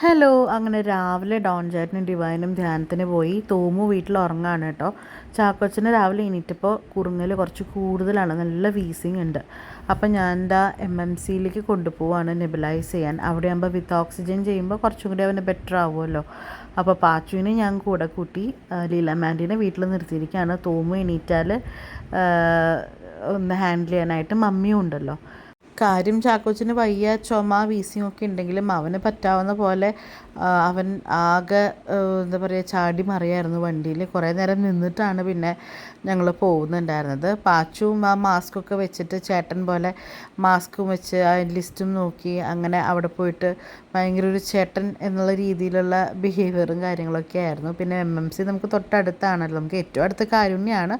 Hello അങ്ങനെ രാവിലെ Don ചേട്ടനും ഡിവൈനും ധ്യാനത്തിന് പോയി. തോമു വീട്ടിൽ ഉറങ്ങാണ് കേട്ടോ. ചാക്കോച്ചന് രാവിലെ എണീറ്റപ്പോൾ കുറുങ്ങൽ കുറച്ച് കൂടുതലാണ്. നല്ല വീസിങ് ഉണ്ട്. അപ്പം ഞാൻ എന്താ എം എം സിയിലേക്ക് കൊണ്ടുപോവാണ് നെബിലൈസ് ചെയ്യാൻ. അവിടെ ആകുമ്പോൾ വിത്ത് ഓക്സിജൻ ചെയ്യുമ്പോൾ കുറച്ചും കൂടി അവന് ബെറ്റർ ആവുമല്ലോ. അപ്പോൾ പാച്ചുവിനെ ഞാൻ കൂടെ കൂട്ടി ആ, ലീല മാന്റീനെ വീട്ടിൽ നിർത്തിയിരിക്കുകയാണ്. തോമു എണീറ്റാൽ ഒന്ന് ഹാൻഡിൽ ചെയ്യാനായിട്ട് മമ്മിയും ഉണ്ടല്ലോ. കാര്യം ചാക്കോച്ചിന് വയ്യ ചുമ വീസിയും ഒക്കെ ഉണ്ടെങ്കിലും അവന് പറ്റാവുന്ന പോലെ അവൻ ആകെ എന്താ പറയുക ചാടി മറിയായിരുന്നു വണ്ടിയിൽ. കുറേ നേരം നിന്നിട്ടാണ് പിന്നെ ഞങ്ങൾ പോകുന്നുണ്ടായിരുന്നത്. പാച്ചും ആ മാസ്കൊക്കെ വെച്ചിട്ട് ചേട്ടൻ പോലെ മാസ്കും വെച്ച് ആ ലിസ്റ്റും നോക്കി അങ്ങനെ അവിടെ പോയിട്ട് ഭയങ്കര ഒരു ചേട്ടൻ എന്നുള്ള രീതിയിലുള്ള ബിഹേവിയറും കാര്യങ്ങളൊക്കെ ആയിരുന്നു. പിന്നെ എം എം സി നമുക്ക് തൊട്ടടുത്താണല്ലോ. നമുക്ക് ഏറ്റവും അടുത്ത കാരുണ്യമാണ്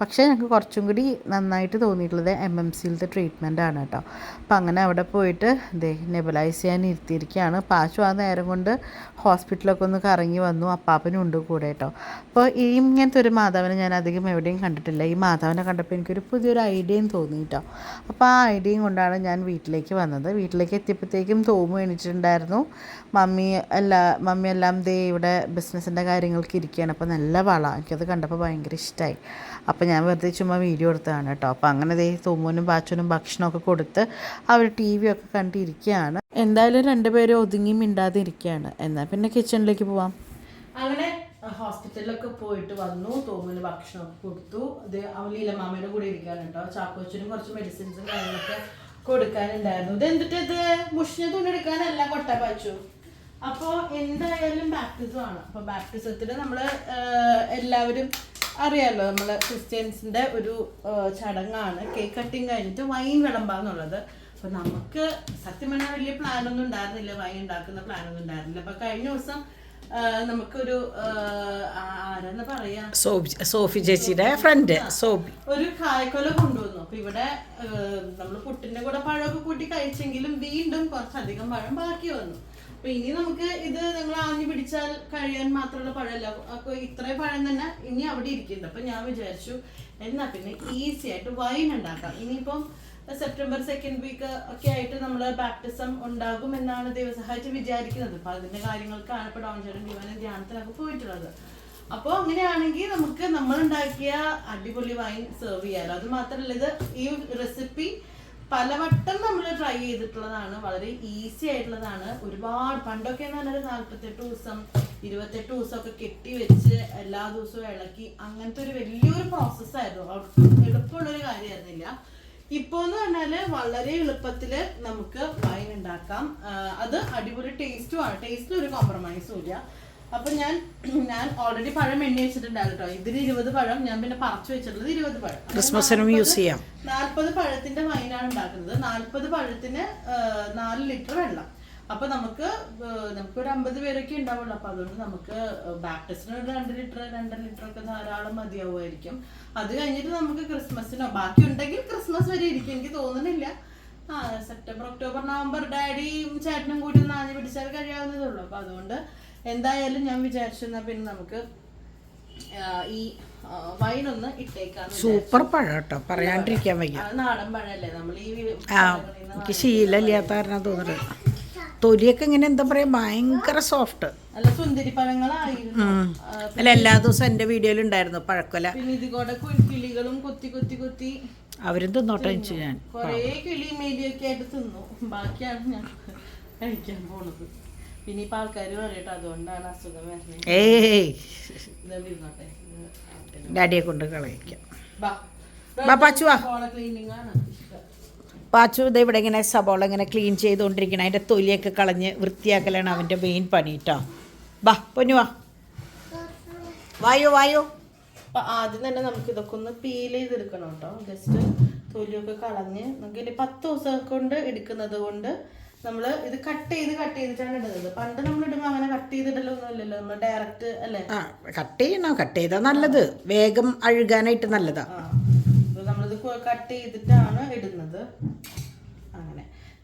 പക്ഷേ ഞങ്ങൾക്ക് കുറച്ചും കൂടി നന്നായിട്ട് തോന്നിയിട്ടുള്ളത് എം എം സിയിലത്തെ ട്രീറ്റ്മെന്റ് ആണ് കേട്ടോ. അപ്പം അങ്ങനെ അവിടെ പോയിട്ട് ദേ നെബലൈസ് ചെയ്യാൻ ഇരുത്തിയിരിക്കുകയാണ്. പാച്ചു ആ നേരം കൊണ്ട് ഹോസ്പിറ്റലൊക്കെ ഒന്ന് കറങ്ങി വന്നു. അപ്പാപ്പനും ഉണ്ട് കൂടെ കേട്ടോ. അപ്പോൾ ഈ ഇങ്ങനത്തെ ഒരു മാതാവിനെ ഞാൻ അധികം എവിടെയും കണ്ടിട്ടില്ല. ഈ മാതാവിനെ കണ്ടപ്പോൾ എനിക്കൊരു പുതിയൊരു ഐഡിയയും തോന്നി കേട്ടോ. അപ്പോൾ ആ ഐഡിയയും കൊണ്ടാണ് ഞാൻ വീട്ടിലേക്ക് വന്നത്. വീട്ടിലേക്ക് എത്തിയപ്പോഴത്തേക്കും തോമു എണീറ്റിട്ടുണ്ടായിരുന്നു മമ്മി എല്ലാ മമ്മി എല്ലാം ദേ ഇവിടെ ബിസിനസ്സിന്റെ കാര്യങ്ങൾക്ക് ഇരിക്കുകയാണ്. അപ്പോൾ നല്ല വള. എനിക്കത് കണ്ടപ്പോൾ ഭയങ്കര ഇഷ്ടമായി അപ്പോൾ ഞാൻ വെറുതെ ചുമ്മാ വീഡിയോ എടുത്തതാണ് കേട്ടോ. അപ്പോൾ അങ്ങനെ ദേ തോമുനും ബാച്ചനും ഭക്ഷണമൊക്കെ കൊടുത്ത് അവർ ടി വി ഒക്കെ കണ്ടിരിക്കുകയാണ്. എന്തായാലും രണ്ടുപേരും ഒതുങ്ങി മിണ്ടാതെ ഇരിക്കുകയാണ് എന്നാൽ പിന്നെ കിച്ചണിലേക്ക് പോവാം. അങ്ങനെ ഹോസ്പിറ്റലിലൊക്കെ പോയിട്ട് വന്നു. തോമിന് ഭക്ഷണമൊക്കെ കൊടുത്തു. അത് അവൻ ലീലമാമയുടെ കൂടെ ഇരിക്കാണ് കേട്ടോ. ചാക്കോച്ചനും കുറച്ച് മെഡിസിൻസും കാര്യങ്ങളൊക്കെ കൊടുക്കാനുണ്ടായിരുന്നു. ഇത് എന്തിട്ട് ഇത്? മുഷിഞ്ഞ തുണി എടുക്കാനല്ല കൊട്ട പാച്ചു. അപ്പോൾ എന്തായാലും ബാപ്റ്റിസം ആണ്. അപ്പോൾ ബാപ്റ്റിസത്തിൽ നമ്മൾ എല്ലാവരും അറിയാലോ നമ്മൾ ക്രിസ്ത്യൻസിന്റെ ഒരു ചടങ്ങാണ്. കേക്ക് കട്ടിങ് കഴിഞ്ഞിട്ട് വൈൻ വിളമ്പാന്നുള്ളത് അപ്പോൾ നമുക്ക് സത്യം പറഞ്ഞാൽ വലിയ പ്ലാനൊന്നും ഉണ്ടായിരുന്നില്ല. വൈൻ ഉണ്ടാക്കുന്ന പ്ലാനൊന്നും ഉണ്ടായിരുന്നില്ല. അപ്പോൾ കഴിഞ്ഞ ദിവസം നമുക്കൊരു ആരെന്ന് പറയാ? സോഫി ചേച്ചിയുടെ ഫ്രണ്ട് സോഫി ഒരു കായ്ക്കൊല കൊണ്ടുവന്നു. അപ്പൊ ഇവിടെ നമ്മൾ പുട്ടിന്റെ കൂടെ പഴമൊക്കെ കൂട്ടി കഴിച്ചെങ്കിലും വീണ്ടും കുറച്ചധികം പഴം ബാക്കി വന്നു. അപ്പൊ ഇനി നമുക്ക് ഇത് നിങ്ങൾ ആഞ്ഞു പിടിച്ചാൽ കഴിയാൻ മാത്രമുള്ള പഴമല്ല. അപ്പൊ ഇത്രയും പഴം തന്നെ ഇനി അവിടെ ഇരിക്കുന്നുണ്ട്. അപ്പൊ ഞാൻ വിചാരിച്ചു എന്നാ പിന്നെ ഈസി ആയിട്ട് വൈൻ ഉണ്ടാക്കാം. ഇനിയിപ്പം സെപ്റ്റംബർ സെക്കൻഡ് വീക്ക് ഒക്കെ ആയിട്ട് നമ്മൾ ബാപ്റ്റിസം ഉണ്ടാകും എന്നാണ് ദൈവസഹായിച്ച് വിചാരിക്കുന്നത്. അപ്പൊ അതിന്റെ കാര്യങ്ങൾക്കാണ് ഇപ്പൊ ഡോൺ ചേട്ടൻ ജീവനും ധ്യാനത്തിനൊക്കെ പോയിട്ടുള്ളത്. അപ്പോൾ അങ്ങനെയാണെങ്കിൽ നമുക്ക് നമ്മൾ ഉണ്ടാക്കിയ അടിപൊളി വൈൻ സെർവ് ചെയ്യാലോ. അത് മാത്രമല്ല ഇത് ഈ റെസിപ്പി പലവട്ടം നമ്മൾ ട്രൈ ചെയ്തിട്ടുള്ളതാണ്. വളരെ ഈസി ആയിട്ടുള്ളതാണ്. ഒരുപാട് പണ്ടൊക്കെ എന്ന് പറഞ്ഞാൽ നാല്പത്തെട്ട് ദിവസം ഇരുപത്തെട്ട് ദിവസമൊക്കെ കെട്ടി വെച്ച് എല്ലാ ദിവസവും ഇളക്കി അങ്ങനത്തെ ഒരു വലിയൊരു പ്രോസസ്സായിരുന്നു എളുപ്പമുള്ളൊരു കാര്യമായിരുന്നില്ല. ഇപ്പോ എന്ന് പറഞ്ഞാൽ വളരെ എളുപ്പത്തിൽ നമുക്ക് വൈൻ ഉണ്ടാക്കാം അത് അടിപൊളി ടേസ്റ്റും ആണ്. ടേസ്റ്റിൽ ഒരു കോംപ്രമൈസും ഇല്ല. അപ്പൊ ഞാൻ ഞാൻ ഓൾറെഡി പഴം എണ്ണി വെച്ചിട്ടുണ്ടായിരുന്നു കേട്ടോ ഇതിന് ഇരുപത് പഴം ഞാൻ പിന്നെ പറിച്ചു വെച്ചിട്ടുള്ളത് ഇരുപത് പഴം. ക്രിസ്മസിനും യൂസ് ചെയ്യാം. നാൽപ്പത് പഴത്തിന്റെ വൈനാണ് ഉണ്ടാക്കുന്നത് നാൽപ്പത് പഴത്തിന് നാല് ലിറ്റർ വെള്ളം. അപ്പൊ നമുക്ക് നമുക്ക് ഒരു അമ്പത് പേരൊക്കെ ഉണ്ടാവുള്ളൂ. അപ്പൊ അതുകൊണ്ട് നമുക്ക് ബാപ്റ്റിസ്റ്റിന് ഒരു രണ്ട് ലിറ്റർ രണ്ടര ലിറ്റർ ഒക്കെ ധാരാളം മതിയാവുമായിരിക്കും. അത് കഴിഞ്ഞിട്ട് നമുക്ക് ക്രിസ്മസിനോ ബാക്കി ഉണ്ടെങ്കിൽ ക്രിസ്മസ് വരെ ഇരിക്കും. എനിക്ക് തോന്നുന്നില്ല. ആ സെപ്റ്റംബർ ഒക്ടോബർ നവംബർ ഡാഡിയും ചേട്ടനും കൂടി നാഞ്ഞു പിടിച്ചാൽ കഴിയാവുന്നതേ ഉള്ളൂ അപ്പൊ അതുകൊണ്ട് എന്തായാലും ഞാൻ വിചാരിച്ചു എന്നാ പിന്നെ നമുക്ക് ഈ വൈനൊന്ന് ഒന്ന് ഇട്ടേക്കാന്ന് സൂപ്പർ പഴം കേട്ടോ പറയാണ്ടിരിക്കാൻ വയ്യ. നാടൻ പഴല്ലേ? നമ്മൾ ഈ ശീലമില്ലാത്ത കാരണം തോന്നുന്നത്. തൊലിയൊക്കെ ഇങ്ങനെ എന്താ പറയാ ഭയങ്കര സോഫ്റ്റ് നല്ല സുന്ദരി പഴങ്ങളായിരുന്നു. ആ, അല്ല എല്ലാ ദിവസവും എന്റെ വീഡിയോയിൽ ഉണ്ടായിരുന്നു പഴക്കൊല. പിന്നെ കിളികളും കൊത്തി കൊത്തി കൊത്തി അവരും തിന്നോട്ടെ വെച്ചു ഞാൻ. കൊറേ കിളി മേലിയൊക്കെ ആയിട്ട് തിന്നു. ബാക്കിയാണ് ഞാൻ കഴിക്കാൻ പോണത്. പിന്നെ ഇപ്പൊ ആൾക്കാർ പറയട്ടെ അതുകൊണ്ടാണ് അസുഖം വരുന്നത്. ഏയ്. ഇതവിടെ ഇരുന്നോട്ടെ ഡാഡിയെ കൊണ്ട് കളയിക്കാം. ബാ. ബാ, പാച്ചു വാ. ക്ലീനിങ് ആണ് പാച്ചു ഇത് ഇവിടെ ഇങ്ങനെ സബോള ഇങ്ങനെ ക്ലീൻ ചെയ്തുകൊണ്ടിരിക്കണം അതിന്റെ തൊലിയൊക്കെ കളഞ്ഞ് വൃത്തിയാക്കലാണ് അവന്റെ മെയിൻ പണി കേട്ടോ ബാ പൊന്നു വാ. വായോ വായോ. അപ്പൊ ആദ്യം തന്നെ നമുക്ക് ഇതൊക്കെ ഒന്ന് പീൽ ചെയ്തെടുക്കണം കേട്ടോ ജസ്റ്റ് തൊലിയൊക്കെ കളഞ്ഞ് നമുക്ക് ഇനി പത്ത് ദിവസം കൊണ്ട് എടുക്കുന്നത് കൊണ്ട് നമ്മൾ ഇത് കട്ട് ചെയ്ത് കട്ട് ചെയ്തിട്ടാണ് ഇടുന്നത്. പണ്ട് നമ്മൾ ഇടുമ്പോൾ അങ്ങനെ കട്ട് ചെയ്തിടലൊന്നുമില്ലല്ലോ നമ്മൾ ഡയറക്റ്റ് അല്ലേ? കട്ട് ചെയ്യണം. കട്ട് ചെയ്താൽ നല്ലത്. വേഗം അഴുകാനായിട്ട് നല്ലതാ. നമ്മളിത് കട്ട് ചെയ്തിട്ടാണ് ഇടുന്നത്.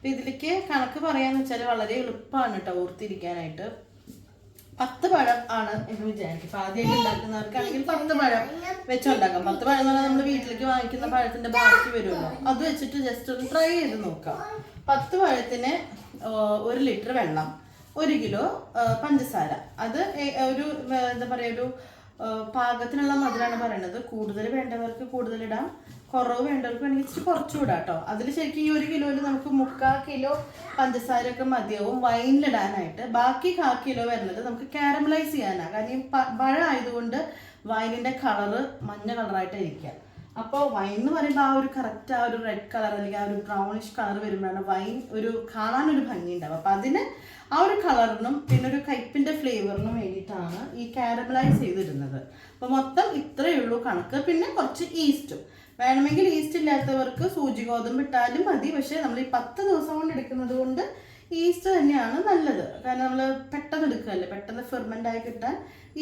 അപ്പൊ ഇതിലേക്ക് കണക്ക് പറയാന്ന് വെച്ചാൽ വളരെ എളുപ്പമാണ് കേട്ടോ ഓർത്തിരിക്കാനായിട്ട്. പത്ത് പഴം ആണ് എന്ന് വിചാരിക്കും. അപ്പൊ ആദ്യമായിട്ട് ഉണ്ടാക്കുന്നവർക്കാണെങ്കിൽ പത്ത് പഴം വെച്ചുണ്ടാക്കാം. പത്ത് പഴം എന്ന് പറഞ്ഞാൽ നമ്മൾ വീട്ടിലേക്ക് വാങ്ങിക്കുന്ന പഴത്തിന്റെ ബാക്കി വരുമല്ലോ. അത് വെച്ചിട്ട് ജസ്റ്റ് ഒന്ന് ട്രൈ ചെയ്ത് നോക്കാം. പത്ത് പഴത്തിന് ഒരു ലിറ്റർ വെള്ളം ഒരു കിലോ പഞ്ചസാര. അത് ഒരു എന്താ പറയുക ഒരു പാകത്തിനുള്ള മധുരമാണ് പറയുന്നത് കൂടുതൽ വേണ്ടവർക്ക് കൂടുതൽ ഇടാം കുറവ് വേണ്ടവർക്ക് വേണമെങ്കിൽ ഇച്ചിരി കുറച്ചും ഇടാം കേട്ടോ അതിൽ ശരിക്കും ഈ ഒരു കിലോയിൽ നമുക്ക് മുക്കാൽ കിലോ പഞ്ചസാരയൊക്കെ മതിയാവും. വൈനിലിടാനായിട്ട്. ബാക്കി കാ കിലോ വരുന്നത് നമുക്ക് കാരമലൈസ് ചെയ്യാനാണ് കാരണം ഈ പഴ ആയതുകൊണ്ട് വൈനിന്റെ കളറ് മഞ്ഞ കളറായിട്ട് ഇരിക്കുക അപ്പോൾ വൈൻ എന്ന് പറയുമ്പോൾ ആ ഒരു കറക്റ്റ് ആ ഒരു റെഡ് കളർ അല്ലെങ്കിൽ ആ ഒരു ബ്രൗണിഷ് കളർ വരുമ്പോഴാണ് വൈൻ ഒരു കാണാനൊരു ഭംഗി ഉണ്ടാവും അപ്പം അതിന് ആ ഒരു കളറിനും പിന്നെ ഒരു കയ്പിന്റെ ഫ്ലേവറിനും വേണ്ടിയിട്ടാണ് ഈ കാരമലൈസ് ചെയ്തിരുന്നത് അപ്പോൾ മൊത്തം ഇത്രയേ ഉള്ളൂ. കണക്ക് പിന്നെ കുറച്ച് ഈസ്റ്റും. വേണമെങ്കിൽ ഈസ്റ്റ് ഇല്ലാത്തവർക്ക് സൂചി ഗോതമ്പ് ഇട്ടാലും മതി. പക്ഷേ നമ്മൾ ഈ പത്ത് ദിവസം കൊണ്ട് എടുക്കുന്നത് കൊണ്ട് ഈസ്റ്റ് തന്നെയാണ് നല്ലത്. കാരണം നമ്മൾ പെട്ടെന്ന് എടുക്കുകയല്ലേ? പെട്ടെന്ന് ഫെർമെന്റ് ആയി കിട്ടാൻ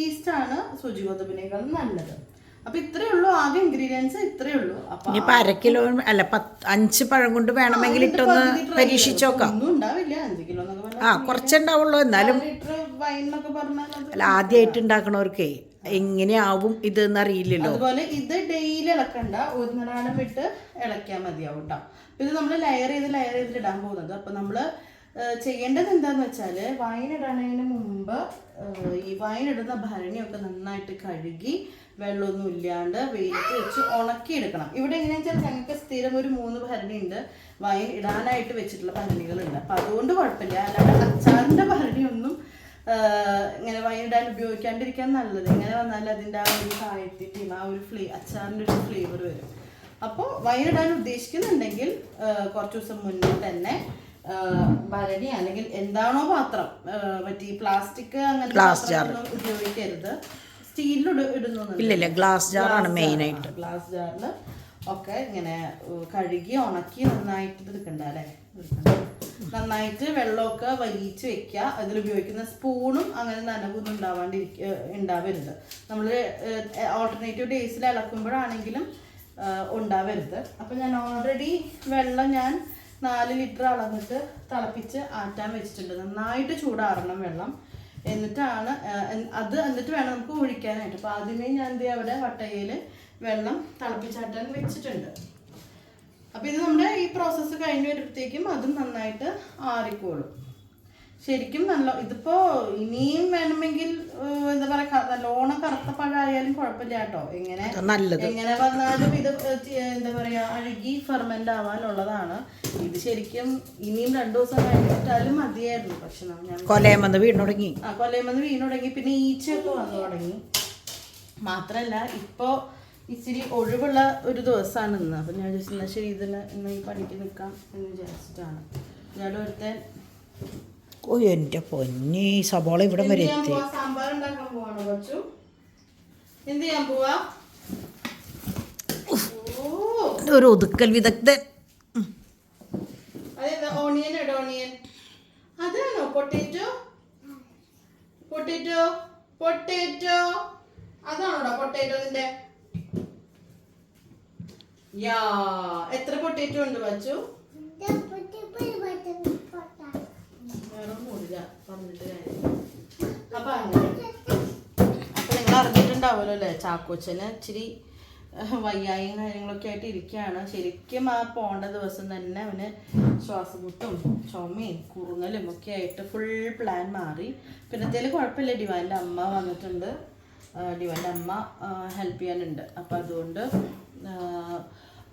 ഈസ്റ്റാണ് സൂചി ഗോതമ്പിനേക്കാളും നല്ലത്. അപ്പൊ ഇത്രേ ഉള്ളൂ. ആകെ ഇൻഗ്രീഡിയൻസ് ഇത്രേ ഉള്ളൂ. അപ്പൊ അര കിലോ അല്ല അഞ്ച് പഴം കൊണ്ട് വേണമെങ്കിൽ ഇട്ടൊന്ന് പരീക്ഷിച്ചോക്കാം ഒന്നും ഉണ്ടാവില്ല. അഞ്ച് കിലോ ആ കുറച്ചുണ്ടാവുള്ളൂ എന്നാലും അല്ല ആദ്യമായിട്ട് ഉണ്ടാക്കണവർക്കേ എങ്ങനെയാവും ഇത് എന്നറിയില്ലല്ലോ അതുപോലെ ഇത് ഡെയിലി ഇളക്കണ്ട. ഒരു നേരം വിട്ട് ഇളക്കിയാൽ മതിയാവും കേട്ടോ ഇത് നമ്മൾ ലെയർ ചെയ്ത് ലെയർ ചെയ്ത് ഇടാൻ പോകുന്നത്. അപ്പൊ നമ്മൾ ഏഹ്, ചെയ്യേണ്ടത് എന്താന്ന് വെച്ചാൽ വൈൻ ഇടണതിന് മുമ്പ് ഈ വൈൻ ഇടുന്ന ഭരണിയൊക്കെ നന്നായിട്ട് കഴുകി വെള്ളമൊന്നും ഇല്ലാണ്ട് വെയിറ്റ് വെച്ച് ഉണക്കി എടുക്കണം ഇവിടെ എങ്ങനെയാ വെച്ചാൽ ഞങ്ങൾക്ക് സ്ഥിരം ഒരു മൂന്ന് ഭരണി ഉണ്ട് വൈൻ ഇടാനായിട്ട് വെച്ചിട്ടുള്ള ഭരണികളുണ്ട്. അപ്പൊ അതുകൊണ്ട് കുഴപ്പമില്ല. അല്ലാണ്ട് അച്ചാറിന്റെ ഭരണിയൊന്നും ഇങ്ങനെ വൈകിടാൻ ഉപയോഗിക്കാണ്ടിരിക്കാൻ നല്ലത്. ഇങ്ങനെ വന്നാൽ അതിന്റെ ആ ഒരു കായത്തിന്റെയും ആ ഒരു ഫ്ലേ അച്ചാറിന്റെ ഒരു ഫ്ലേവർ വരും. അപ്പോൾ വൈകിടാൻ ഉദ്ദേശിക്കുന്നുണ്ടെങ്കിൽ കുറച്ച് ദിവസം മുന്നേ തന്നെ ഭരണി അല്ലെങ്കിൽ എന്താണോ പാത്രം മറ്റേ പ്ലാസ്റ്റിക് അങ്ങനത്തെ പാത്രങ്ങളൊന്നും ഉപയോഗിക്കരുത്. സ്റ്റീലിൽ ഇടുന്നു ഗ്ലാസ് ജാറാണ് മെയിനായിട്ട് ഗ്ലാസ് ജാറിൽ ഒക്കെ ഇങ്ങനെ കഴുകി ഉണക്കി നന്നായിട്ട് എടുക്കണ്ട അല്ലേ. നന്നായിട്ട് വെള്ളമൊക്കെ വലിയിച്ച് വെക്കുക. അതിൽ ഉപയോഗിക്കുന്ന സ്പൂണും അങ്ങനെ നനവൊന്നും ഉണ്ടാവാണ്ടിരിക്ക ഉണ്ടാവരുത്. നമ്മൾ ഓൾട്ടർനേറ്റീവ് ഡേയ്സിൽ ഇളക്കുമ്പോഴാണെങ്കിലും ഉണ്ടാവരുത്. അപ്പം ഞാൻ ഓൾറെഡി വെള്ളം ഞാൻ നാല് ലിറ്റർ അളന്നിട്ട് തിളപ്പിച്ച് ആറ്റാൻ വെച്ചിട്ടുണ്ട്. നന്നായിട്ട് ചൂടാറണം വെള്ളം. എന്നിട്ടാണ് അത് എന്നിട്ട് വേണം നമുക്ക് ഒഴിക്കാനായിട്ട്. അപ്പോൾ ആദ്യമേ ഞാൻ ദേ അവിടെ വട്ടയിൽ വെള്ളം തിളപ്പിച്ചാട്ടാൻ വെച്ചിട്ടുണ്ട്. അപ്പോൾ ഇത് നമ്മുടെ ഈ പ്രോസസ്സ് കഴിഞ്ഞ് വരുമ്പോഴത്തേക്കും അതും നന്നായിട്ട് ആറിക്കോളും. ശരിക്കും നല്ല ഇതിപ്പോ ഇനിയും വേണമെങ്കിൽ എന്താ പറയുക നല്ലോണം കറുത്ത പഴമായാലും കുഴപ്പമില്ല കേട്ടോ. എങ്ങനെ എങ്ങനെ വന്നാലും ഇത് എന്താ പറയാ അഴുകി ഫെർമെന്റ് ആവാനുള്ളതാണ്. ഇത് ശരിക്കും ഇനിയും രണ്ടു ദിവസം കഴിഞ്ഞിട്ടാലും മതിയായിരുന്നു. പക്ഷെ കൊലയമെന്ന് ഞാൻ കൊലയം വന്ന് വീണ് തുടങ്ങി. ആ കൊലയമെന്ന് വീണ് തുടങ്ങി. പിന്നെ ഈച്ചയൊക്കെ വന്നു തുടങ്ങി. മാത്രല്ല ഇപ്പോ ഇച്ചിരി ഒഴിവുള്ള ഒരു ദിവസമാണ് ഇന്ന്. അപ്പം ഞാൻ ജസ്റ്റ് എന്നാൽ ശരി ഇതിന് ഇന്ന് ഈ പണിക്ക് നിൽക്കാം എന്ന് വിചാരിച്ചിട്ടാണ്. ഞാൻ ഒരുത്തൻ ഓ എന്റെ പൊന്നി സബോള ഇവിടെ വരെ എത്തി? സാമ്പാർ ഉണ്ടാക്കാൻ പോവാണ് കൊച്ചു? എന്ത് ചെയ്യാൻ പോവാ? ഒരു ഒതുക്കൽ വിദഗ്ധൻ. അതെന്താ? ഓണിയൻ ഇട ഓണിയൻ? അതാണോ? പൊട്ടേറ്റോ? പൊട്ടേറ്റോ? പൊട്ടേറ്റോ? അതാണോടാ പൊട്ടേറ്റോ നിന്റെ യാ എത്ര പൊട്ടേറ്റോ ഉണ്ട് വച്ചു അപ്പൊ നിങ്ങൾ അറിഞ്ഞിട്ടുണ്ടാവുമല്ലോ അല്ലേ? ചാക്കോച്ചന് ഇച്ചിരി വയ്യായും കാര്യങ്ങളൊക്കെ ആയിട്ട് ഇരിക്കുകയാണ്. ശരിക്കും ആ പോണ്ട ദിവസം തന്നെ അവന് ശ്വാസമുട്ടും ചുമയും കുറുങ്ങലും ഒക്കെ ആയിട്ട് ഫുൾ പ്ലാൻ മാറി. പിന്നത്തേൽ കുഴപ്പമില്ല? ഡിവാന്റെ അമ്മ വന്നിട്ടുണ്ട്. ഡിവാന്റെ അമ്മ ഹെൽപ്പ് ചെയ്യാനുണ്ട്. അപ്പം അതുകൊണ്ട്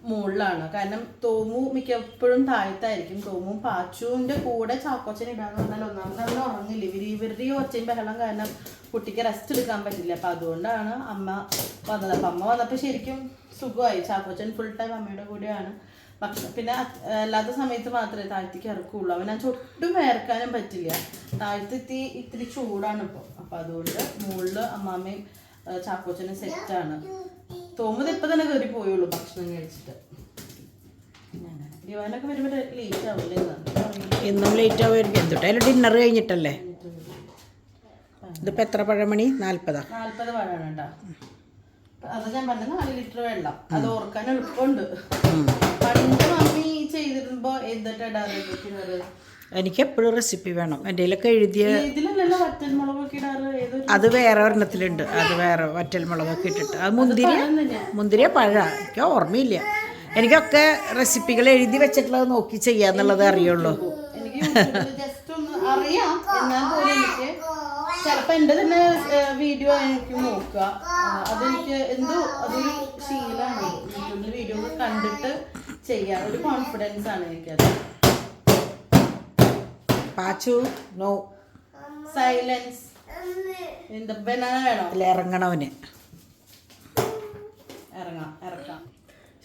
മുകളിലാണ്. കാരണം തോമു മിക്കപ്പോഴും താഴത്തായിരിക്കും. തോമും പാച്ചുവിന്റെ കൂടെ ചാക്കോച്ചൻ ഇടാന്ന് പറഞ്ഞാൽ ഒന്നാമത് ഉറങ്ങില്ല? ഇവർ ഇവരുടെ ഒച്ചയും ബഹളം കാരണം കുട്ടിക്ക് റെസ്റ്റ് എടുക്കാൻ പറ്റില്ല. അപ്പം അതുകൊണ്ടാണ് അമ്മ വന്നത്. അപ്പം അമ്മ വന്നപ്പോൾ ശരിക്കും സുഖമായി. ചാക്കോച്ചൻ ഫുൾ ടൈം അമ്മയുടെ കൂടെയാണ്. പക്ഷെ പിന്നെ അല്ലാത്ത സമയത്ത് മാത്രമേ താഴ്ത്തിക്ക് ഇറക്കുള്ളൂ. അവൻ ചൊട്ടും വേർക്കാനും പറ്റില്ല. താഴ്ത്തെത്തി ഇത്തിരി ചൂടാണ് ഇപ്പോൾ അപ്പം അതുകൊണ്ട് മുകളിൽ അമ്മാമ്മയും ചാക്കോച്ചനും സെറ്റാണ് തോമത് ഇപ്പം തന്നെ കയറി പോയുള്ളൂ ഭക്ഷണം കഴിച്ചിട്ട്. ദിവാനൊക്കെ വരുമ്പോൾ ലേറ്റ് ആവില്ലേ ഇന്നും ലേറ്റ് ആവുമായിരിക്കും. എന്തുട്ടായാലും ഡിന്നർ കഴിഞ്ഞിട്ടല്ലേ? ഇതിപ്പോൾ എത്ര പഴമണി? നാൽപ്പതാ നാല്പത് പഴമാണ് കേട്ടോ അത് ഞാൻ പറഞ്ഞ നാല് ലിറ്റർ വെള്ളം. അത് ഓർക്കാൻ എളുപ്പമുണ്ട്. പണ്ട് മമ്മി ചെയ്തിരുമ്പോ എന്തിട്ടാ എനിക്ക് എപ്പോഴും റെസിപ്പി വേണം. എന്റെ കയ്യിലൊക്കെ എഴുതിയ അത് വേറെ ഒരെണ്ണത്തിലുണ്ട്. അത് വേറെ വറ്റൽ മുളകൊക്കെ ഇട്ടിട്ട്. അത് മുന്തിരി മുന്തിരിയ പഴ. എനിക്ക് ഓർമ്മയില്ല. എനിക്കൊക്കെ റെസിപ്പികൾ എഴുതി വെച്ചിട്ടുള്ളത് നോക്കി ചെയ്യാന്നുള്ളത് അറിയുള്ളൂ. അറിയാം. എന്നാൽ പോലും എനിക്ക്. ചിലപ്പോ എന്റെ തന്നെ വീഡിയോ എനിക്ക് നോക്കുക. ആ, അതെനിക്ക് എന്തോ അതൊരു ശീലമാണ്. യൂട്യൂബിൽ വീഡിയോ കണ്ടിട്ട് ചെയ്യാൻ. ഒരു കോൺഫിഡൻസ് ആണ് എനിക്കത്. പാച്ചു നോ. സൈലൻസ് എന്താ ബനാന വേണോ? അല്ല ഇറങ്ങണവന് ഇറങ്ങാം ഇറക്കാം.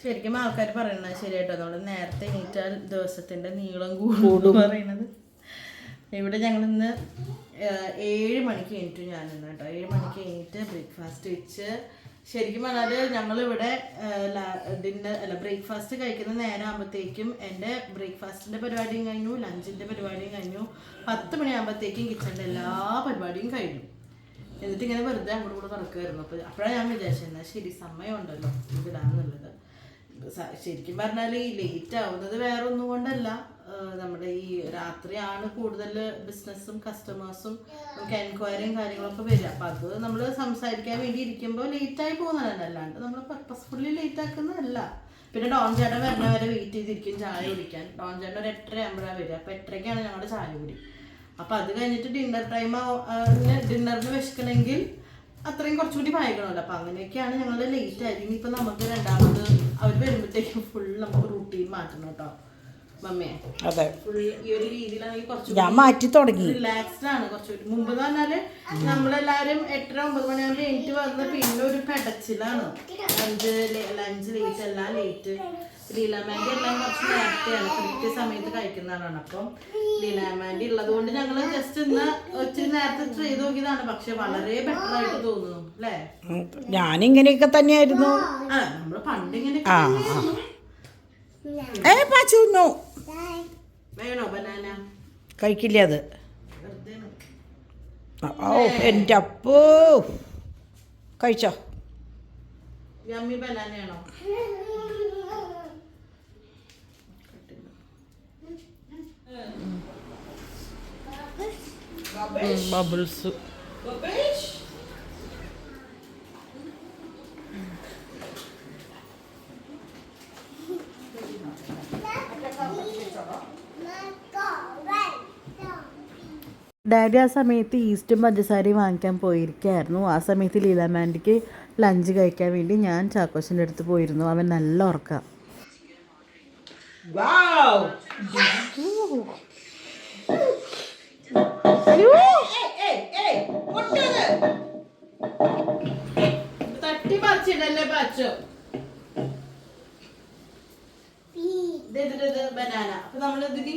ശരിക്കും ആൾക്കാർ പറയണത് ശരിയായിട്ടോ? നമ്മൾ നേരത്തെ എണീറ്റാൽ ദിവസത്തിന്റെ നീളം കൂടും പറയുന്നത് ഇവിടെ ഞങ്ങൾ ഇന്ന് ഏഴ് മണിക്ക് എണീറ്റു ഞാനിന്ന് കേട്ടോ. ഏഴ് മണിക്ക് എണീറ്റ് ബ്രേക്ക്ഫാസ്റ്റ് വെച്ച് ശരിക്കും പറഞ്ഞാൽ ഞങ്ങളിവിടെ ഡിന്നർ അല്ല ബ്രേക്ക്ഫാസ്റ്റ് കഴിക്കുന്ന നേരം ആകുമ്പോഴത്തേക്കും എന്റെ ബ്രേക്ക്ഫാസ്റ്റിന്റെ പരിപാടിയും കഴിഞ്ഞു ലഞ്ചിന്റെ പരിപാടിയും കഴിഞ്ഞു. പത്ത് മണിയാകുമ്പോഴത്തേക്കും കിച്ചണിന്റെ എല്ലാ പരിപാടിയും കഴിഞ്ഞു. എന്നിട്ട് ഇങ്ങനെ വെറുതെ അങ്ങോട്ട് കൂടെ നടക്കുമായിരുന്നു അപ്പോൾ അപ്പോഴാണ് ഞാൻ വിചാരിച്ചത് എന്നാൽ ശരി സമയമുണ്ടല്ലോ ഇതിടാന്നുള്ളത്. ശരിക്കും പറഞ്ഞാൽ ഈ ലേറ്റ് ആവുന്നത് വേറെ ഒന്നും കൊണ്ടല്ല. നമ്മുടെ ഈ രാത്രിയാണ് കൂടുതൽ ബിസിനസ്സും കസ്റ്റമേഴ്സും നമുക്ക് എൻക്വയറിയും കാര്യങ്ങളൊക്കെ വരിക. അപ്പം അത് നമ്മൾ സംസാരിക്കാൻ വേണ്ടി ഇരിക്കുമ്പോൾ ലേറ്റായി പോകുന്നതല്ല. അല്ലാണ്ട് നമ്മൾ പർപ്പസ്ഫുള്ളി ലേറ്റ് ആക്കുന്നതല്ല. പിന്നെ ഡോൺ ചേട്ടൻ വരുന്ന വരെ വെയിറ്റ് ചെയ്തിരിക്കും ചായ കുടിക്കാൻ. ഡോൺ ചേട്ടൻ ഒരു എട്ടര ആകുമ്പോഴാണ് വരിക. അപ്പം എട്ടരയ്ക്കാണ് ഞങ്ങളുടെ ചായ കുടി. അപ്പൊ അത് കഴിഞ്ഞിട്ട് ഡിന്നർ ടൈം ഡിന്നറിന് വിശക്കണമെങ്കിൽ അത്രയും കുറച്ചുകൂടി വായിക്കണമല്ലോ അപ്പൊ അങ്ങനെയൊക്കെയാണ് ഞങ്ങൾ ലേറ്റ് ആയത്. ഇനിയിപ്പോ നമുക്ക് രണ്ടാമത് അവർ വരുമ്പോഴത്തേക്കും ഫുൾ നമുക്ക് റൂട്ടീൻ മാറ്റണം കേട്ടോ. അതെ. ഞാൻ മാറ്റി തുടങ്ങി. റിലാക്സ്ഡ് ആണ് കുറച്ചുകൂടി. മുമ്പ് പറഞ്ഞാൽ നമ്മളെല്ലാരും എട്ടര ഒമ്പത് മണിയാകുമ്പോൾ എനിക്ക് വന്ന് പിന്നെ ഒരു പെടച്ചിലാണ്. ലഞ്ച് ലഞ്ച് ലേറ്റ് എല്ലാം ലേറ്റ് ലീലാമാൻഡി എല്ലാം കുറച്ച് നേരത്തെയാണ് കൃത്യ സമയത്ത് കഴിക്കുന്നതാണ്. അപ്പം ലീലാമാൻഡി ഉള്ളത് കൊണ്ട് ഞങ്ങൾ ജസ്റ്റ് ഇന്ന് ഒത്തിരി നേരത്തെ ട്രൈ ചെയ്ത് നോക്കിയതാണ്. പക്ഷെ വളരെ ബെറ്റർ ആയിട്ട് തോന്നുന്നു അല്ലേ. ഞാനിങ്ങനെയൊക്കെ തന്നെയായിരുന്നു. ആ നമ്മൾ പണ്ട് ഇങ്ങനെ ആ ആ. ഏ പാച്ചു നോ വേണോ ബനാന? കഴിക്കില്ല അത്. ഓ എന്റെ അപ്പോ. കഴിച്ചോ? യമ്മി ബനാനയാണോ? ബബിൾസ്? ഡാഡി ആ സമയത്ത് ഈസ്റ്റും പഞ്ചസാരയും വാങ്ങിക്കാൻ പോയിരിക്കുകയായിരുന്നു ആ സമയത്ത് ലീലാമാൻഡിക്ക് ലഞ്ച് കഴിക്കാൻ വേണ്ടി ഞാൻ ചാക്കോശന്റെ അടുത്ത് പോയിരുന്നു. അവൻ നല്ല ഉറക്കം. തട്ടി പറിച്ചിടല്ലേ പച്ചോ? ബനാന അപ്പൊ നമ്മൾ ഇതിന്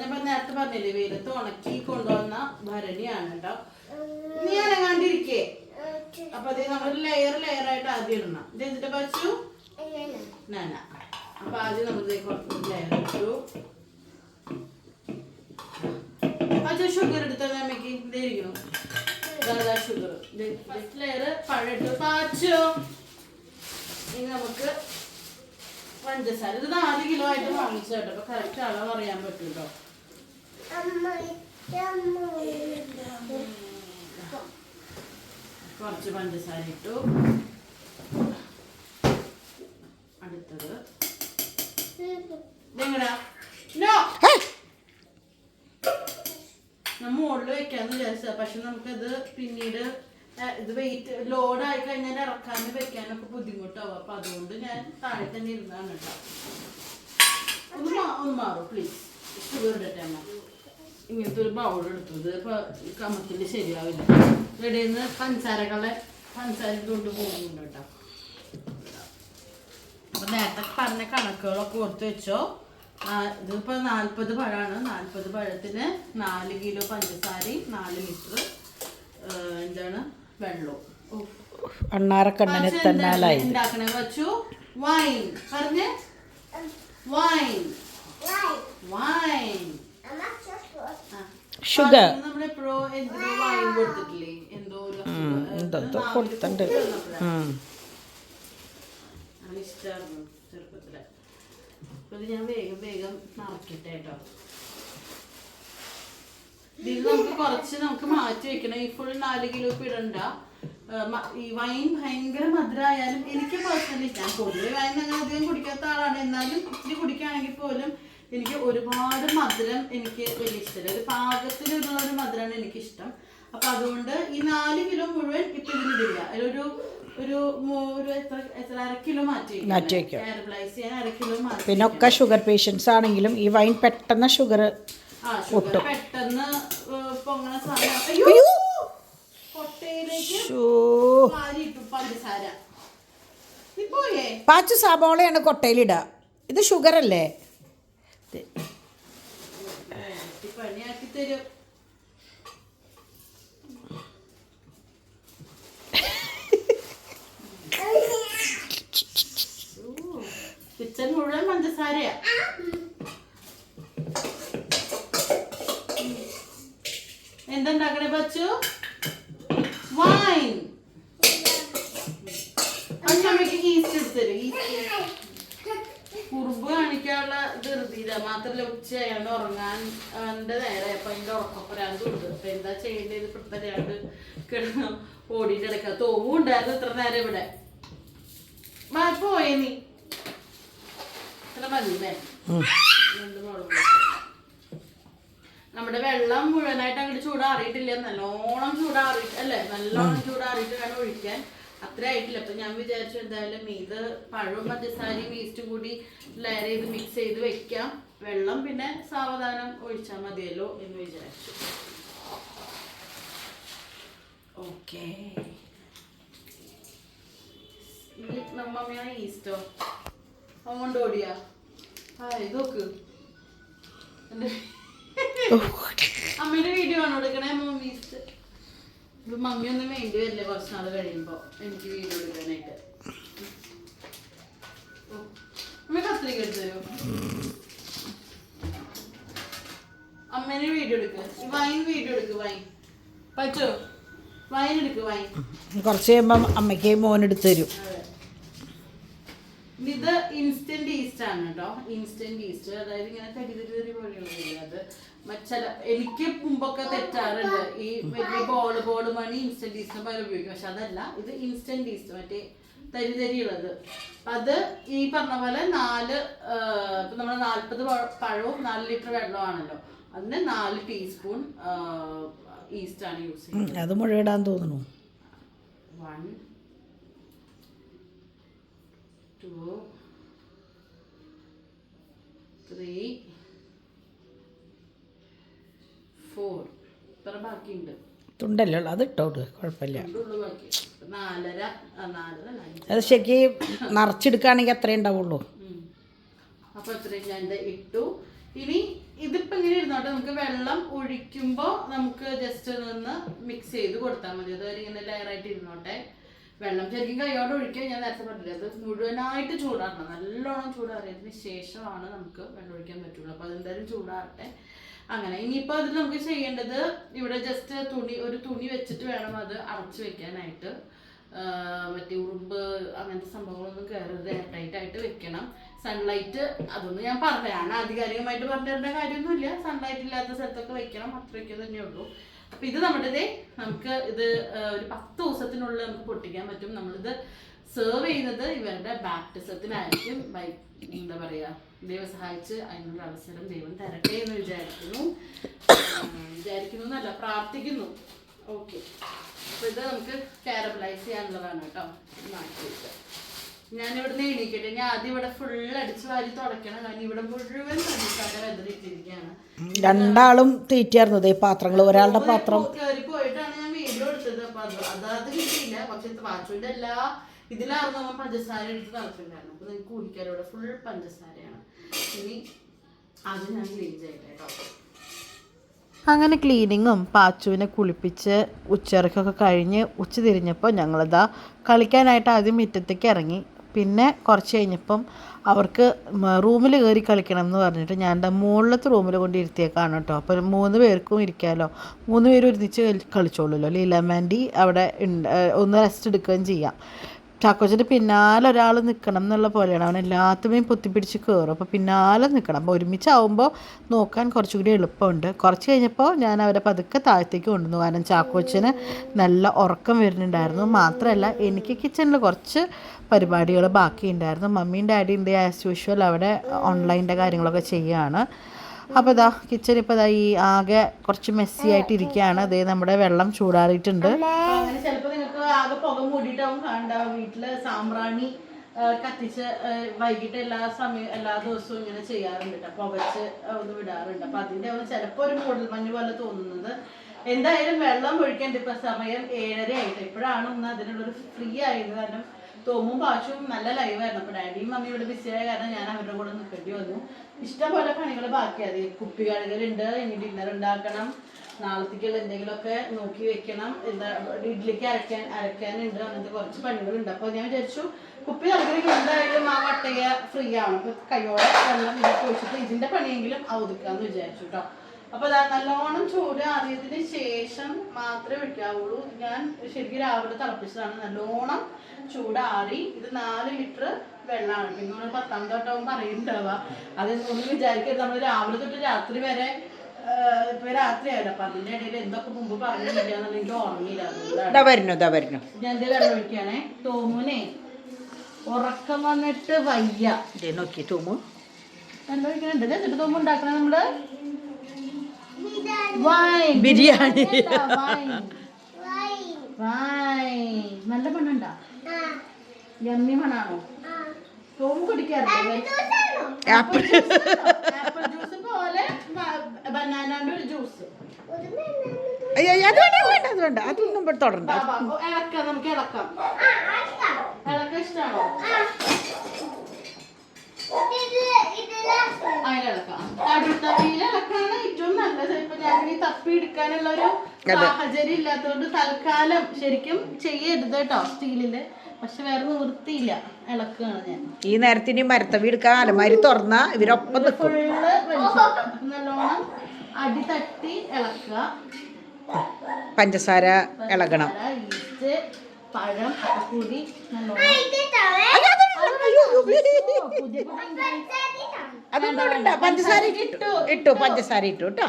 ഞാൻ നേരത്തെ പറഞ്ഞില്ലേ വെയിലത്ത് ഉണക്കി കൊണ്ടുവന്ന ഭരണിയാണ് കേട്ടോ നീ അനങ്ങാണ്ടിരിക്കേ അപ്പൊ അത് നമ്മൾ ലെയർ ലെയർ ആയിട്ട് ആദ്യം ഇടണം. ഇത് എന്നിട്ട് പച്ചു നാന അപ്പൊ ആദ്യം കുറച്ച് ലെയർ ഇട്ടു. പച്ച ഷുഗർ എടുത്താൽ അമ്മയ്ക്ക്? ഇതായിരിക്കും ഷുഗർ ലെയർ പഴം ഇട്ടു. പാച്ചോ. ഇനി നമുക്ക് പഞ്ചസാര. ഇത് നാല് കിലോ ആയിട്ട് വാങ്ങിച്ചു കേട്ടോ. അപ്പൊ കറക്റ്റ് അളവ് അറിയാൻ പറ്റും കേട്ടോ കുറച്ച് പഞ്ചസാര ഇട്ടു. അടുത്തത്. ഇതെങ്ങടാ നോ. ഞാൻ മുകളിൽ വെക്കാന്ന് വിചാരിച്ചത്. പക്ഷെ നമുക്കത് പിന്നീട് ഇത് വെയിറ്റ് ലോഡ് ആയി കഴിഞ്ഞാൽ ഇറക്കാനും വെക്കാനൊക്കെ ബുദ്ധിമുട്ടാവും. അപ്പൊ അതുകൊണ്ട് ഞാൻ താഴെ തന്നെ ഇരുന്നാണ് കേട്ടോ. ഒന്ന് ഒന്ന് മാറും പ്ലീസ് ഷുഗർ ഇടട്ടെ ഇങ്ങനത്തെ ഒരു ബൗൾ എടുത്തത് ഇപ്പൊ കമത്തിൽ ശരിയാവില്ല. ഇവിടെ പഞ്ചസാരകളെ പഞ്ചസാര പോകുന്നുണ്ട് കേട്ടോ. അപ്പൊ നേരത്തെ പറഞ്ഞ കണക്കുകളൊക്കെ ഓർത്ത് വെച്ചോ. ഇതിപ്പോ നാല്പത് പഴമാണ്. നാല്പത് പഴത്തിന് നാല് കിലോ പഞ്ചസാരയും നാല് ലിറ്റർ എന്താണ് വെള്ളവും. അണ്ണാറക്കണ്ണനെ തന്നാലായി. വെച്ചു വൈൻ പറഞ്ഞേ. വൈൻ വൈൻ ഷുഗർ നമ്മളെപ്പോഴോ എന്തോ വൈൻ കൊടുത്തിട്ടില്ലേ? എന്തോ ഒരു. എന്തോ കൊടുത്തിട്ടുണ്ട്. ഇഷ്ടമായിരുന്നു ചെറുപ്പത്തിൽ. അപ്പൊ ഞാൻ വേഗം വേഗം നിറക്കട്ടെ കേട്ടോ. ഇതിൽ നമുക്ക് കുറച്ച് നമുക്ക് മാറ്റി വെക്കണം. ഈ ഫുൾ നാല് കിലോ ഇടണ്ട. ഈ വൈൻ ഭയങ്കര മധുരമായാലും എനിക്ക് പേഴ്സണലി ഞാൻ പൊതുവെ വൈൻ അങ്ങനെ അധികം കുടിക്കാത്ത ആളാണ്. എന്നാലും ഇച്ചിരി കുടിക്കുകയാണെങ്കിൽ പോലും എനിക്ക് ഒരുപാട് മധുരം എനിക്ക് വലിയ ഇഷ്ടമില്ല. ഒരു പാകത്തിനുള്ള ഒരു മധുരമാണ് എനിക്കിഷ്ടം. അപ്പൊ അതുകൊണ്ട് ഈ നാല് കിലോ മുഴുവൻ ഇപ്പൊ ഇതിലിടില്ല അതിലൊരു ഒരു ഒരു എത്ര എത്ര അര കിലോ മാറ്റി മാറ്റി മാറ്റി പിന്നെ ഒക്കെ ഷുഗർ പേഷ്യൻസ് ആണെങ്കിലും ഈ വൈൻ പെട്ടെന്ന് ഷുഗർ പോയേ? പാച്ച് സബോളയാണ് കൊട്ടയിലിടുക ഇത് ഷുഗർ അല്ലേ ഈ പണിയാക്കി തരും. കിച്ചൺ മുഴുവൻ പഞ്ചസാരയാ. എന്തുണ്ടാക്കണേ പച്ചു വൈൻ അമ്മയ്ക്ക് ഈസ്റ്റ് എടുത്തരും. ഈസ്റ്റ് കുറുമ്പ് കാണിക്കാനുള്ള ധൃതിയില്ല മാത്രല്ല ഉച്ചയായോണ്ട് ഉറങ്ങാൻ അവന്റെ നേരെ അപ്പൊ അതിന്റെ ഉറക്കപ്പരാണ്ട് കൊടുത്തു അപ്പൊ എന്താ ചെയ്യേണ്ടത്? പ്രത്യേകാണ്ട് കിടന്ന് ഓടിയിട്ട് കിടക്കുക തോവും ഉണ്ടായിരുന്നു ഇത്ര നേരം ഇവിടെ. പോയേ നീ. ഇത്ര മതിയല്ലേ രണ്ട് പൊടി. നമ്മുടെ വെള്ളം മുഴുവനായിട്ട് അങ്ങോട്ട് ചൂടാറിയിട്ടില്ല. നല്ലോണം ചൂടാറിയിട്ട് അല്ലേ? നല്ലോണം ചൂടാറിയിട്ട് വേണം ഒഴിക്കാൻ. അത്ര ആയിട്ടില്ല. അപ്പൊ ഞാൻ വിചാരിച്ചു എന്തായാലും ഇത് പഴവും പഞ്ചസാരയും ഈസ്റ്റും കൂടി ലെയർ ചെയ്ത് മിക്സ് ചെയ്ത് വെക്കാം. വെള്ളം പിന്നെ സാവധാനം ഒഴിച്ചാൽ മതിയല്ലോ എന്ന് വിചാരിച്ചു. ഓക്കെ. നമ്മമ്മയാണ് ഈസ്റ്റോ അങ്ങോട്ട് ഓടിയാ ആ ഇത് നോക്ക്. അമ്മയുടെ വീഡിയോ ആണ് എടുക്കണേ മമ്മീസ് ഇപ്പൊ മമ്മി ഒന്നും വേണ്ടി വരില്ല കുറച്ച് നാൾ കഴിയുമ്പോ. എനിക്ക് വീഡിയോ എടുക്കാനായിട്ട്. അമ്മ കത്തിരിക്ക എടുത്തു അമ്മേനെ വീഡിയോ എടുക്ക. വൈൻ വീഡിയോ എടുക്ക് വൈൻ പറ്റോ വൈൻ എടുക്ക് വൈൻ കുറച്ച് കഴിയുമ്പം അമ്മയ്ക്ക് മോൻ എടുത്ത് തരും. ഇത് ഇൻസ്റ്റന്റ് ഈസ്റ്റ് ആണ് കേട്ടോ. ഇൻസ്റ്റന്റ് ഈസ്റ്റ് അതായത് ഇങ്ങനെ തരി തരി തരി പോലെയുള്ളതില്ല അത് ചില എനിക്ക് മുമ്പൊക്കെ തെറ്റാറുണ്ട്. ഈ വലിയ ബോൾ ബോൾ മണി ഇൻസ്റ്റന്റ് ഈസ്റ്റ് പകരം ഉപയോഗിക്കും. പക്ഷെ അതല്ല ഇത് ഇൻസ്റ്റന്റ് ഈസ്റ്റ് മറ്റേ തരി ഉള്ളത് അത് ഈ പറഞ്ഞ പോലെ നാല് ഇപ്പൊ നമ്മൾ നാല്പത് പഴവും നാല് ലിറ്റർ വെള്ളമാണല്ലോ. അതിന് നാല് ടീസ്പൂൺ ഈസ്റ്റ് ആണ് യൂസ് ചെയ്യുന്നത്. അത് മുഴുവിടാൻ തോന്നുന്നു. One, two, three, four. ഇത്ര ബാക്കിയുണ്ട്. തുണ്ടല്ലോ അത് ഇട്ടോട്ട് കുഴപ്പമില്ല. നാലര നാലര അത് ശരിക്ക് നിറച്ചെടുക്കുകയാണെങ്കിൽ അത്രേ ഉണ്ടാവുള്ളൂ. ഉം. അപ്പൊ ഇത്രയും ഞാൻ ഇട്ടു. ഇനി ഇതിപ്പോ ഇങ്ങനെ ഇരുന്നോട്ടെ നമുക്ക് വെള്ളം ഒഴിക്കുമ്പോ നമുക്ക് ജസ്റ്റ് നിന്ന് മിക്സ് ചെയ്ത് കൊടുത്താൽ മതി. അതുവരെ ഇങ്ങനെ ലെയർ ആയിട്ട് ഇരുന്നോട്ടെ. വെള്ളം ശരിക്കും കൈയോടെ ഒഴിക്കുക ഞാൻ നേരത്തെ പറഞ്ഞില്ല? അത് മുഴുവനായിട്ട് ചൂടാറണം നല്ലോണം ചൂടാറിയതിന് ശേഷമാണ് നമുക്ക് വെള്ളം ഒഴിക്കാൻ പറ്റുള്ളൂ. അപ്പൊ അതെന്തായാലും ചൂടാറട്ടെ. അങ്ങനെ ഇനിയിപ്പോ അതിൽ നമുക്ക് ചെയ്യേണ്ടത് ഇവിടെ ജസ്റ്റ് തുണി ഒരു തുണി വെച്ചിട്ട് വേണം അത് അടച്ചു വെക്കാനായിട്ട്. മറ്റേ ഉറുമ്പ് അങ്ങനത്തെ സംഭവങ്ങളൊന്നും കയറരുത് എയർടൈറ്റ് ആയിട്ട് വെക്കണം. സൺലൈറ്റ് അതൊന്നും ഞാൻ പറഞ്ഞതാണ് ആധികാരികമായിട്ട് പറഞ്ഞു തരേണ്ട കാര്യമൊന്നുമില്ല. സൺലൈറ്റ് ഇല്ലാത്ത സ്ഥലത്തൊക്കെ വെക്കണം. അത്രയൊക്കെ തന്നെ ഉള്ളൂ അപ്പൊ ഇത് നമ്മുടെ നമുക്ക് ഇത് ഒരു പത്ത് ദിവസത്തിനുള്ളിൽ നമുക്ക് പൊട്ടിക്കാൻ പറ്റും. നമ്മളിത് സെർവ് ചെയ്യുന്നത് ഇവരുടെ ബാപ്റ്റിസത്തിനായിരിക്കും ബൈ എന്താ പറയാ ദൈവം സഹായിച്ച് അതിനുള്ള അവസരം ദൈവം തരട്ടെ എന്ന് വിചാരിക്കുന്നു. വിചാരിക്കുന്നു എന്നല്ല പ്രാർത്ഥിക്കുന്നു. ഓക്കെ അപ്പൊ ഇത് നമുക്ക് കാരബലൈസ് ചെയ്യാനുള്ളതാണ് കേട്ടോ. മാറ്റി വെക്കാം ഞാൻ ഇവിടുന്ന് എണീക്കട്ടെ. ഞാൻ ആദ്യം ഇവിടെ ഫുൾ അടിച്ച് വാരി തുടക്കണം. കാരണം ഇവിടെ മുഴുവൻ വെതറിയിട്ടിരിക്കുകയാണ് രണ്ടാളും തീറ്റിയായിരുന്നു. ദേ പാത്രങ്ങൾ ഒരാളുടെ പാത്രം കയറി പോയിട്ടാണ് ഞാൻ വീഡിയോ എടുത്തത്. അപ്പൊ അത് അതാത് കിട്ടിയില്ല. പക്ഷെ വാച്ചുവിന്റെ എല്ലാ ഇതിലായിരുന്നു അവൻ പഞ്ചസാര എടുത്ത് നടക്കുന്നുണ്ടായിരുന്നു അപ്പൊ നിങ്ങൾക്ക് കുടിക്കാൻ ഇവിടെ ഫുൾ പഞ്ചസാരയാണ്. ഇനി അത് ഞാൻ ക്ലീൻ ചെയ്യട്ടെ കേട്ടോ അങ്ങനെ ക്ലീനിങ്ങും പാച്ചുവിനെ കുളിപ്പിച്ച് ഉച്ചയിറക്കൊക്കെ കഴിഞ്ഞ് ഉച്ച തിരിഞ്ഞപ്പോൾ ഞങ്ങളിതാ കളിക്കാനായിട്ട് ആദ്യം മുറ്റത്തേക്ക് ഇറങ്ങി. പിന്നെ കുറച്ച് കഴിഞ്ഞപ്പം അവർക്ക് റൂമിൽ കയറി കളിക്കണം എന്ന് പറഞ്ഞിട്ട് ഞാൻ എന്റെ മുകളിലത്തെ റൂമിൽ കൊണ്ട് ഇരുത്തിയേക്കാണ് കേട്ടോ. അപ്പോൾ മൂന്ന് പേർക്കും ഇരിക്കാമല്ലോ മൂന്ന് പേരും ഒരുമിച്ച് കളി- കളിച്ചോളൂല്ലോ ലീലാമാൻഡി അവിടെ ഒന്ന് റെസ്റ്റ് എടുക്കുകയും ചെയ്യാം. ചാക്കോച്ചിന്റെ പിന്നാലെ ഒരാൾ നിൽക്കണം എന്നുള്ള പോലെയാണ്. അവൻ എല്ലാത്തുമേയും പൊത്തിപ്പിടിച്ച് കയറും അപ്പോൾ പിന്നാലെ നിൽക്കണം അപ്പോൾ ഒരുമിച്ചാവുമ്പോൾ നോക്കാൻ കുറച്ചുകൂടി എളുപ്പമുണ്ട്. കുറച്ച് കഴിഞ്ഞപ്പോൾ ഞാൻ അവരെ പതുക്കെ താഴത്തേക്ക് കൊണ്ടുവന്നു. കാരണം ചാക്കോച്ചന് നല്ല ഉറക്കം വരുന്നുണ്ടായിരുന്നു. മാത്രമല്ല എനിക്ക് കിച്ചണിൽ കുറച്ച് പരിപാടികൾ ബാക്കിയുണ്ടായിരുന്നു. മമ്മിയും ഡാഡിയും ദേ ആസ് യൂഷ്വൽ അവിടെ ഓൺലൈന്റെ കാര്യങ്ങളൊക്കെ ചെയ്യുകയാണ് അപ്പോൾ ഇതാ കിച്ചൺ ഇപ്പോൾ ഇതാ ഈ ആകെ കുറച്ച് മെസ്സി ആയിട്ട് ഇരിക്കുകയാണ്. അതേ നമ്മുടെ വെള്ളം ചൂടാറിയിട്ടുണ്ട്. അങ്ങനെ ചിലപ്പോൾ നിങ്ങൾക്ക് ആകെ പുക മൂടിയിട്ടാവും കാണണ്ടാവും വീട്ടിൽ സാമ്പ്രാണി കത്തിച്ച് വൈകിട്ട് എല്ലാ സമയം എല്ലാ ദിവസവും ഇങ്ങനെ ചെയ്യാറുണ്ട്. കേട്ടോ പുകച്ച് ഒന്ന് വിടാറുണ്ട്. അപ്പൊ അതിന്റെ ആവും ചിലപ്പോൾ ഒരു മൂടൽ മഞ്ഞ് പോലെ തോന്നുന്നത്. എന്തായാലും വെള്ളം ഒഴിക്കേണ്ട ഇപ്പൊ സമയം ഏഴര ആയിട്ട് ഇപ്പോഴാണ് ഒന്ന് അതിനുള്ളൊരു ഫ്രീ ആയത് കാരണം തോമും പാച്ചും നല്ല ലൈവായിരുന്നു അപ്പൊ ഡാഡിയും മമ്മിയും ഇവിടെ ബിസിയായ കാരണം ഞാൻ അവരുടെ കൂടെ നിൽക്കേണ്ടി വന്നു. ഇഷ്ടംപോലെ പണികൾ ബാക്കിയാതി കുപ്പി കഴുകലുണ്ട് ഇനി ഡിന്നർ ഉണ്ടാക്കണം. നാളത്തേക്കുള്ള എന്തെങ്കിലുമൊക്കെ നോക്കി വെക്കണം. എന്താ ഇഡ്ഡലിക്ക് അരക്കാൻ അരക്കാനുണ്ട്. അങ്ങനത്തെ കുറച്ച് പണികളുണ്ട്. അപ്പോൾ ഞാൻ വിചാരിച്ചു കുപ്പി നൽകണമെങ്കിൽ എന്തായാലും ആ വട്ടയ ഫ്രീ ആണ് അപ്പോൾ കൈയോടെ വെള്ളം ഇതിന്റെ പണിയെങ്കിലും അവധിക്കാന്ന് വിചാരിച്ചു കേട്ടോ അപ്പോൾ അതാ നല്ലോണം ചൂട് അറിയതിന് ശേഷം മാത്രമേ ഒഴിക്കാവുള്ളൂ. ഞാൻ ശരിക്കും രാവിലെ തിളപ്പിച്ചതാണ്. നല്ലോണം ചൂടാറി ഇത് നാല് ലിറ്റർ വെള്ളമാണ്. പിന്നെ നമ്മൾ പത്താം തൊട്ടാവുമ്പോൾ പറയുന്നുണ്ടാവുക. അത് ഒന്ന് വിചാരിക്കരുത്. നമ്മൾ രാവിലെ തൊട്ട് രാത്രി വരെ ഇപ്പൊ രാത്രി ആയില്ല. അപ്പൊ അതിന്റെ ഇടയിൽ എന്തൊക്കെ മുമ്പ് പറഞ്ഞില്ല എനിക്ക് ഓർമ്മയില്ല ഞാൻ എന്തേ വെള്ളം ഒഴിക്കാണേ തോമുനെ ഉറക്കം വന്നിട്ട് വയ്യ. നോക്കി തോമു. എന്താ ഒഴിക്കണുണ്ട് എന്നിട്ട് തോമ്പ് ഉണ്ടാക്കണേ നമ്മൾ? വൈൻ ബിരിയാണി. വൈൻ നല്ല മണ്ണുണ്ടോ യമ്മി മണ്ണാണോ തോമ്പ് കുടിക്കാറില്ലേ? ആപ്പിൾ ആപ്പിൾ ജ്യൂസ് പോലെ ബനാനാന്റെ ഒരു ജ്യൂസ് അയ്യോ അത് വേണ്ട വേണ്ട അത് വേണ്ട. അതൊന്നും ഇവിടെ തൊടണ്ട. ഇളക്കാം നമുക്ക് ഇളക്കാം. ഇളക്കം ഇഷ്ടമാണോ അതിലിളക്കാം അടുത്തവിയിൽ ഇളക്കാണ് ഏറ്റവും നല്ലത് ഇപ്പൊ തപ്പി എടുക്കാനുള്ള ഒരു സാഹചര്യം ഇല്ലാത്തതുകൊണ്ട് തൽക്കാലം ശരിക്കും ചെയ്യരുത് കേട്ടോ സ്റ്റീലിൽ. പക്ഷെ വേറെ നിവൃത്തിയില്ല. ഇളക്കുകയാണ് ഞാൻ. ഈ നേരത്തിന് മരത്തവി എടുക്കാൻ അലമാരി തുറന്ന ഇവരൊപ്പം നിൽക്കും ഫുള്ള് നല്ലോണം അടി തട്ടി ഇളക്കുക. പഞ്ചസാര ഇളകണം. ഈസ്റ്റ് പഴം കൂടി നല്ലോണം അതൊന്നും പഞ്ചസാര ഇട്ടു. ഇട്ടു. പഞ്ചസാര ഇട്ടു കേട്ടോ.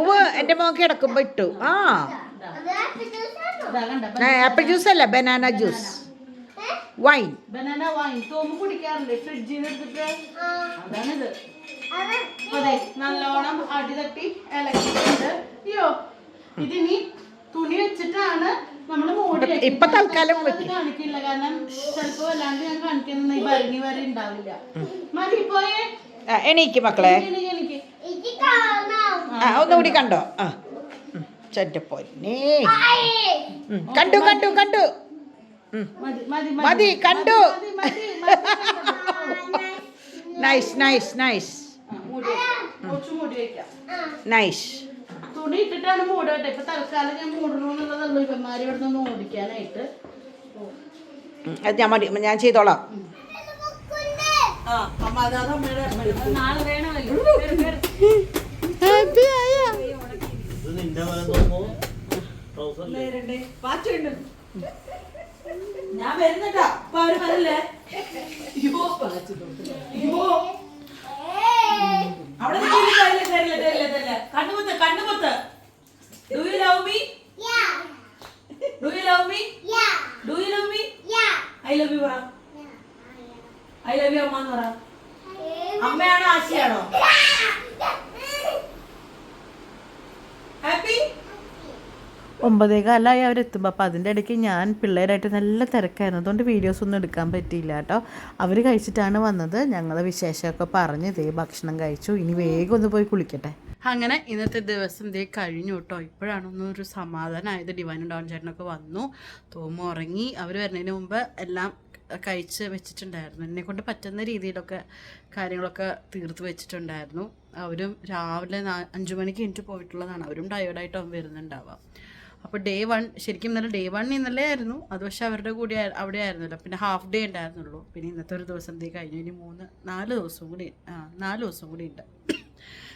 ഉവ് എന്റെ മോൻ കിടക്കുമ്പോ ഇട്ടു. ആ. ഇതാ കണ്ട ആപ്പിൾ ജ്യൂസ് അല്ല banana juice. Wine banana wine തോമ്പ് കുടിക്കാറുണ്ട്. ഫ്രിഡ്ജിൽ എടുത്തിട്ട്. അതാണിത്. അതെ നല്ലോണം അടി തട്ടി ഇളക്കിയിട്ടുണ്ട്. അയ്യോ ഇതിനി തുണി വെച്ചിട്ടാണ് ഇപ്പൊ- തൽക്കാലം കാണിക്കില്ല. കാരണം ചിലപ്പോ വല്ലാണ്ട് ഞാൻ കാണിക്കുന്ന ഈ ഭരണി വരെ ഉണ്ടാവില്ല മതി പോയേ. ആ, എണീക്ക് മക്കളെ. ആ ഒന്നുകൂടി കണ്ടോ? ആ. ചെറ്റ പൊന്നെ. കണ്ടു കണ്ടു കണ്ടു. മതി കണ്ടു. Nice nice nice. നൈസ്. തുണി ഇട്ടിട്ടാണ് മൂടട്ടെ ഇപ്പൊ തൽക്കാലം ഞാൻ മൂടണു എന്നുള്ളതല്ലോ ഇവന്മാര് ഇവിടെ നിന്ന് ഓടിക്കാനായിട്ട് അത് ഞാൻ മതി ഞാൻ ചെയ്തോളാം. ഞാൻ വരുന്നുണ്ടാ അപ്പൊ അവർ പറയില്ലേ അവിടെ നീയില്ലെങ്കിൽ അറിയില്ല അറിയില്ല തന്നെ കണ്ണുപൊത്തെ കണ്ണുപൊത്തെ do you love me yeah do you love me yeah do you love me yeah I love you bro yeah I അമ്മ എന്ന് പറ. ഒമ്പതേകാലായി അവരെത്തുമ്പോൾ അപ്പോൾ അതിന്റെ ഇടയ്ക്ക് ഞാൻ പിള്ളേരായിട്ട് നല്ല തിരക്കായിരുന്നു. അതുകൊണ്ട് വീഡിയോസ് ഒന്നും എടുക്കാൻ പറ്റിയില്ല കേട്ടോ. അവർ കഴിച്ചിട്ടാണ് വന്നത്. ഞങ്ങൾ വിശേഷമൊക്കെ പറഞ്ഞ് ഇതേ ഭക്ഷണം കഴിച്ചു. ഇനി വേഗം ഒന്ന് പോയി കുളിക്കട്ടെ. അങ്ങനെ ഇന്നത്തെ ദിവസം ഇതേ കഴിഞ്ഞു കേട്ടോ. ഇപ്പോഴാണ് ഒന്നൊരു സമാധാനമായത് ഡിവൈനും ഡോൺ ചേട്ടനൊക്കെ വന്നു. തോമ ഉറങ്ങി. അവർ വരുന്നതിന് മുമ്പ് എല്ലാം കഴിച്ച് വെച്ചിട്ടുണ്ടായിരുന്നു. എന്നെ കൊണ്ട് പറ്റുന്ന രീതിയിലൊക്കെ കാര്യങ്ങളൊക്കെ തീർത്ത് വെച്ചിട്ടുണ്ടായിരുന്നു. അവരും രാവിലെ അഞ്ചു മണിക്ക് എനിക്ക് പോയിട്ടുള്ളതാണ്. അവരും ടയേർഡായിട്ടാവും വരുന്നുണ്ടാവുക അപ്പോൾ ഡേ വൺ ശരിക്കും ഇന്നലെ ഡേ വൺ ഇന്നലെ ആയിരുന്നു. അത് പക്ഷെ അവരുടെ കൂടെ അവിടെ ആയിരുന്നല്ലോ. പിന്നെ ഹാഫ് ഡേ ഉണ്ടായിരുന്നുള്ളൂ. പിന്നെ ഇന്നത്തെ ഒരു ദിവസം കഴിഞ്ഞു. ഇനി മൂന്ന് നാല് ദിവസം കൂടി ആ നാല് ദിവസം കൂടി ഉണ്ട്.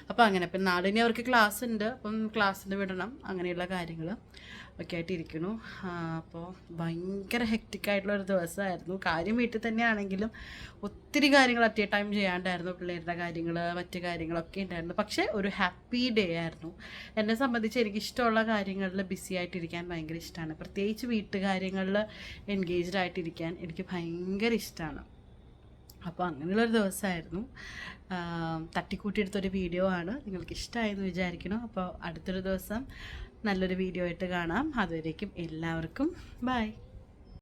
അപ്പോൾ അങ്ങനെ അപ്പം നാടിനി അവർക്ക് ക്ലാസ് ഉണ്ട്. അപ്പം ക്ലാസ്സിന് വിടണം. അങ്ങനെയുള്ള കാര്യങ്ങൾ ഒക്കെ ആയിട്ട് ഇരിക്കുന്നു അപ്പോൾ ഭയങ്കര ഹെക്റ്റിക്കായിട്ടുള്ള ഒരു ദിവസമായിരുന്നു. കാര്യം വീട്ടിൽ തന്നെയാണെങ്കിലും ഒത്തിരി കാര്യങ്ങൾ അറ്റ് ടൈം ചെയ്യാണ്ടായിരുന്നു. പിള്ളേരുടെ കാര്യങ്ങൾ മറ്റ് കാര്യങ്ങളൊക്കെ ഉണ്ടായിരുന്നു. പക്ഷേ ഒരു ഹാപ്പി ഡേ ആയിരുന്നു. എന്നെ സംബന്ധിച്ച് എനിക്ക് ഇഷ്ടമുള്ള കാര്യങ്ങളിൽ ബിസി ആയിട്ടിരിക്കാൻ ഭയങ്കര ഇഷ്ടമാണ്. പ്രത്യേകിച്ച് വീട്ടുകാര്യങ്ങളിൽ എൻഗേജ്ഡ് ആയിട്ടിരിക്കാൻ എനിക്ക് ഭയങ്കര ഇഷ്ടമാണ്. അപ്പോൾ അങ്ങനെയുള്ളൊരു ദിവസമായിരുന്നു. തട്ടിക്കൂട്ടിയെടുത്തൊരു വീഡിയോ ആണ്. നിങ്ങൾക്ക് ഇഷ്ടമായെന്ന് വിചാരിക്കണം അപ്പോൾ അടുത്തൊരു ദിവസം നല്ലൊരു വീഡിയോ ആയിട്ട് കാണാം. അതുവരേക്കും എല്ലാവർക്കും. ബൈ